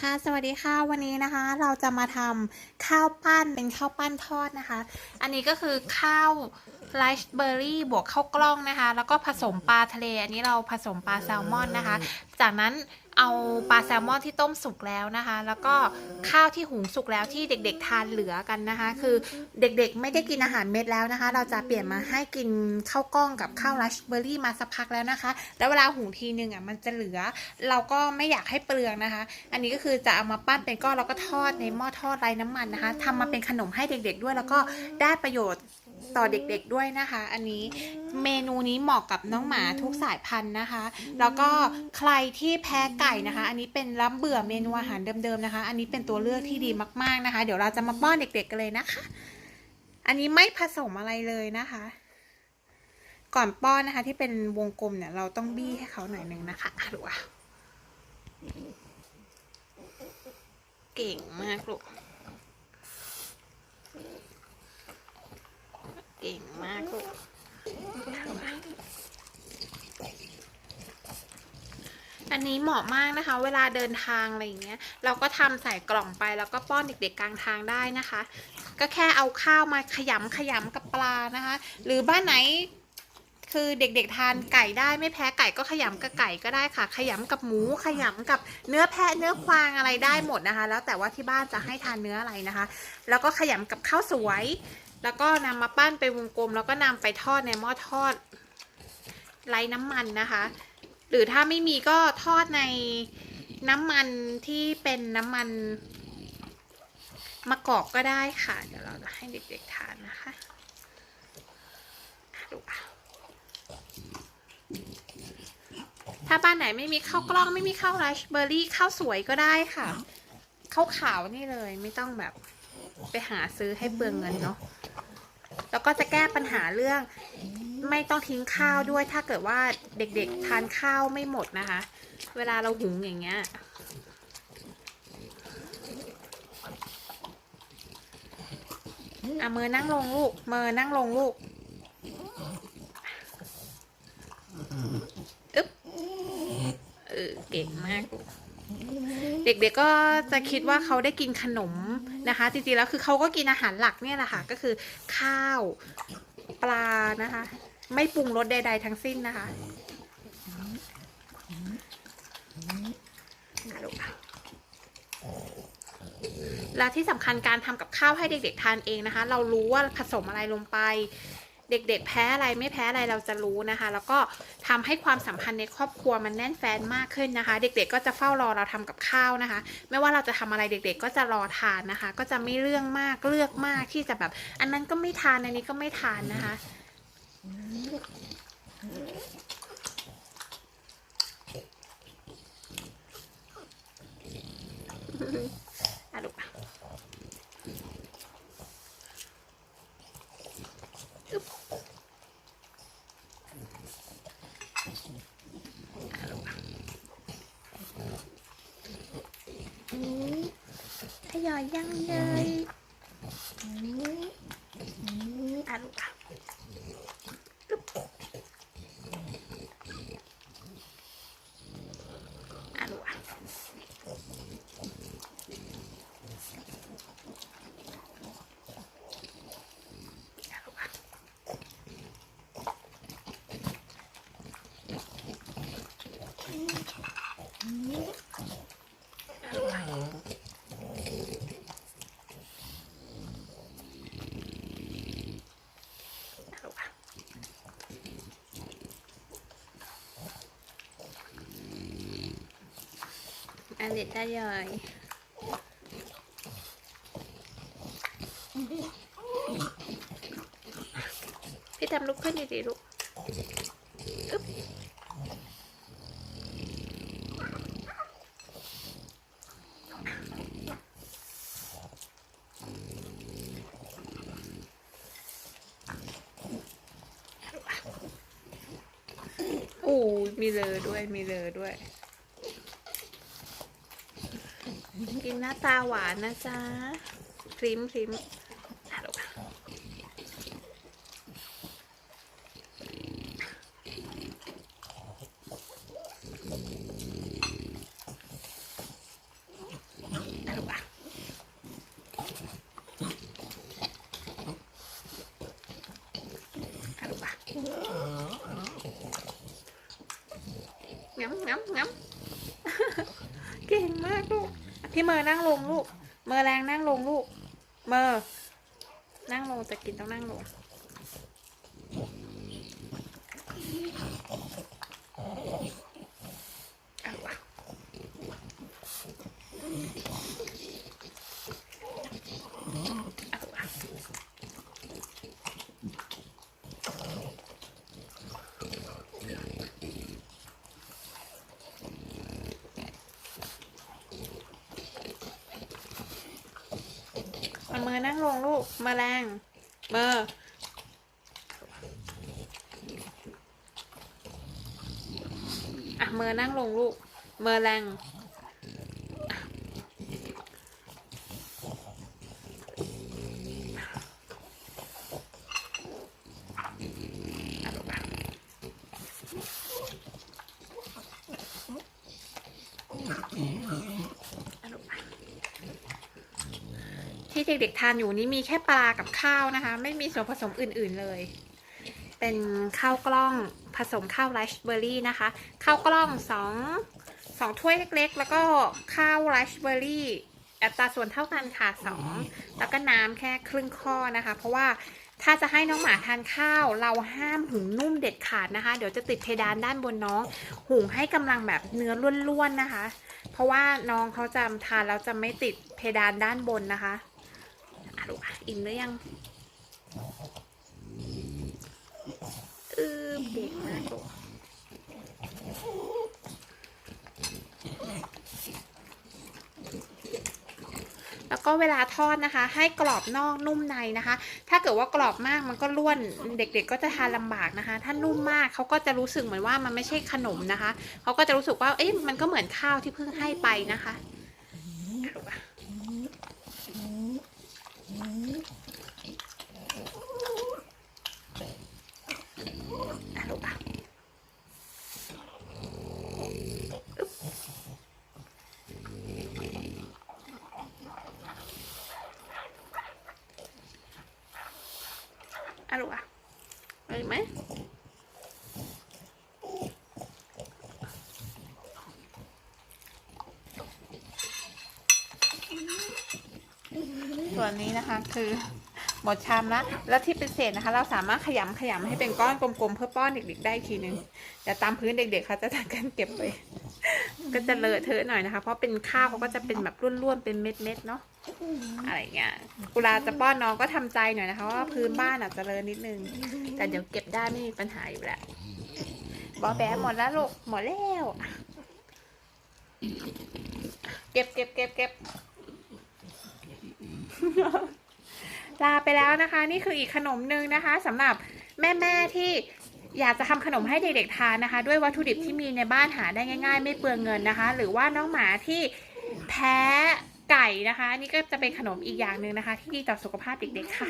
ค่ะ สวัสดีค่ะ วันนี้นะคะ เราจะมาทำข้าวปั้นเป็นข้าวปั้นทอดนะคะ อันนี้ก็คือข้าวไรซ์เบอร์รี่บวกข้าวกล้องนะคะ แล้วก็ผสมปลาทะเล อันนี้เราผสมปลาแซลมอนนะคะ จากนั้นเอาปลาแซลมอนที่ต้มสุกแล้วนะคะ แล้วก็ข้าวที่หุงสุกแล้วที่เด็กๆทานเหลือกันนะคะ คือเด็กๆไม่ได้กินอาหารเม็ดแล้วนะคะ เราจะเปลี่ยนมาให้กินข้าวกล้องกับข้าวรซ์เบอร์รี่มาสักพักแล้วนะคะ แล้วเวลาหุงทีนึงอะมันจะเหลือ เราก็ไม่อยากให้เปลืองนะคะ อันนี้ก็คือจะเอามาปั้นเป็นก้อนแล้วก็ทอดในหม้อทอดไร้น้ำมันนะคะทำมาเป็นขนมให้เด็กๆด้วย แล้วก็ได้ประโยชน์ ต่อเด็กๆด้วยนะคะ อันนี้เมนูนี้เหมาะกับน้องหมาทุกสายพันธุ์นะคะ แล้วก็ใครที่แพ้ไก่นะคะ อันนี้เป็นล้ำเบื่อเมนูอาหารเดิมๆนะคะ อันนี้เป็นตัวเลือกที่ดีมากๆนะคะ เดี๋ยวเราจะมาป้อนเด็กๆกันเลยนะคะ อันนี้ไม่ผสมอะไรเลยนะคะ ก่อนป้อนนะคะ ที่เป็นวงกลมเนี่ยเราต้องบี้ให้เขาหน่อยหนึ่งนะคะดูอะเก่งมากลูก ก่งมากลูกอันนี้เหมาะมากนะคะ เวลาเดินทางอะไรอย่างเงี้ย เราก็ทำใส่กล่องไปแล้วก็ป้อนเด็กๆกลางทางได้นะคะ ก็แค่เอาข้าวมาขยำขยำกับปลานะคะ หรือบ้านไหนคือเด็กๆทานไก่ได้ไม่แพ้ไก่ก็ขยำกับไก่ก็ได้ค่ะ ขยำกับหมูขยำกับเนื้อแพะเนื้อควางอะไรได้หมดนะคะ แล้วแต่ว่าที่บ้านจะให้ทานเนื้ออะไรนะคะ แล้วก็ขยำกับข้าวสวย แล้วก็นำมาปั้นเป็นวงกลม แล้วก็นำไปทอดในหม้อทอดไร้น้ำมันนะคะ หรือถ้าไม่มีก็ทอดในน้ำมันที่เป็นน้ำมันมะกอกก็ได้ค่ะ เดี๋ยวเราจะให้เด็กๆทานนะคะดูอะถ้าบ้านไหนไม่มีข้าวกล้องไม่มีข้าวไรซ์เบอร์รี่ข้าวสวยก็ได้ค่ะข้าวขาวนี่เลยไม่ต้องแบบไปหาซื้อให้เปลืองเงินเนาะ ก็จะแก้ปัญหาเรื่อง ไม่ต้องทิ้งข้าวด้วย ถ้าเกิดว่าเด็กๆทานข้าวไม่หมดนะคะ เวลาเราหุงอย่างเงี้ยอะมือนั่งลงลูกมือนั่งลงลูกอึ๊บเออเก่งมาก เด็กๆก็จะคิดว่าเขาได้กินขนม นะคะ จริงๆแล้วคือเขาก็กินอาหารหลักเนี่ยแหละค่ะ ก็คือข้าวปลานะคะ ไม่ปรุงรสใด ๆ ทั้งสิ้นนะคะอะลูกอะแล้วที่สำคัญการทำกับข้าวให้เด็กๆทานเองนะคะ เรารู้ว่าผสมอะไรลงไป เด็กๆ แพ้อะไรไม่แพ้อะไรเราจะรู้นะคะ แล้วก็ทำให้ความสัมพันธ์ในครอบครัวมันแน่นแฟนมากขึ้นนะคะ เด็กๆ ก็จะเฝ้ารอเราทำกับข้าวนะคะ ไม่ว่าเราจะทำอะไรเด็กๆ ก็จะรอทานนะคะ ก็จะไม่เรื่องมากเลือกมากที่จะแบบ อันนั้นก็ไม่ทานอันนี้ก็ไม่ทานนะคะอะลูกอะอึ๊บอะลูกอะท ยอยยังเลยอะลูกอะอึ๊บอะลูกอะ อันเด็ดได้เลยพี่ทำลุกขึ้นดีๆลูกอึ๊บอู้มีเลอด้วย มีเลอด้วย กินหน้าตาหวานนะจ๊ะคริมคริมงั้มงั้มงั้มเก่งมากลูก พี่เมอ์นั่งลงลูก เมย์แรงนั่งลงลูก เมอ์นั่งลงจะกินต้องนั่งลง เอาวะเอาวะเอามือนั่ง ลงลูกมาแรงมืออะมือนั่งลงลูก เมอแรง ที่เด็กๆทานอยู่นี้มีแค่ปลากับข้าวนะคะ ไม่มีส่วนผสมอื่นๆเลย เป็นข้าวกล้องผสมข้าวไรซ์เบอร์รี่นะคะ ข้าวกล้องสองสองถ้วยเล็กๆ แล้วก็ข้าวไรซ์เบอร์รี่อัตราส่วนเท่ากันค่ะสองแล้วก็น้ำแค่ครึ่งข้อนะคะ เพราะว่าถ้าจะให้น้องหมาทานข้าว เราห้ามหุงนุ่มเด็ดขาดนะคะ เดี๋ยวจะติดเพดานด้านบนน้อง หุงให้กำลังแบบเนื้อล้วนๆนะคะ เพราะว่าน้องเขาจะทานแล้วจะไม่ติดเพดานด้านบนนะคะ ดูอะอิ่มหรือยังอือเด็กมากลูกแล้วก็เวลาทอดนะคะ ให้กรอบนอกนุ่มในนะคะ ถ้าเกิดว่ากรอบมากมันก็ร่วนเด็ก ๆ ก็จะทานลำบากนะคะ ถ้านุ่มมากเขาก็จะรู้สึกเหมือนว่ามันไม่ใช่ขนมนะคะเขาก็จะรู้สึกว่าเอ๊ะมันก็เหมือนข้าวที่เพิ่งให้ไปนะคะ อะลูกอะอะลูกอะอึ๊บอะเอาอีกไหม ส่วนนี้นะคะคือหมดชามละแล้วที่เป็นเศษนะคะ เราสามารถขยำขยำให้เป็นก้อนกลมๆเพื่อป้อนเด็กๆได้อีกทีนึงแต่ตามพื้นเด็กๆเขาจะทำกันเก็บไป ก็จะเลอะเทอะหน่อยนะคะ เพราะเป็นข้าวเขาก็จะเป็นแบบร่วนๆเป็นเม็ดๆเนาะอะไรเงี้ยกุลาจะป้อนน้องก็ทำใจหน่อยนะคะว่าพื้นบ้านอาจจะเลอะนิดนึง แต่เดี๋ยวเก็บได้ไม่มีปัญหาอยู่แล้วบอแบะหมดแล้วลูกหมดแล้วเก็บเก็บเก็บเก็บ ลาไปแล้วนะคะ นี่คืออีกขนมหนึ่งนะคะสำหรับแม่ๆที่อยากจะทำขนมให้เด็กๆทานนะคะ ด้วยวัตถุดิบที่มีในบ้านหาได้ง่าย ๆ ไม่เปลืองเงินนะคะ หรือว่าน้องหมาที่แพ้ไก่นะคะ นี่ก็จะเป็นขนมอีกอย่างหนึ่งนะคะ ที่ดีต่อสุขภาพเด็กๆค่ะ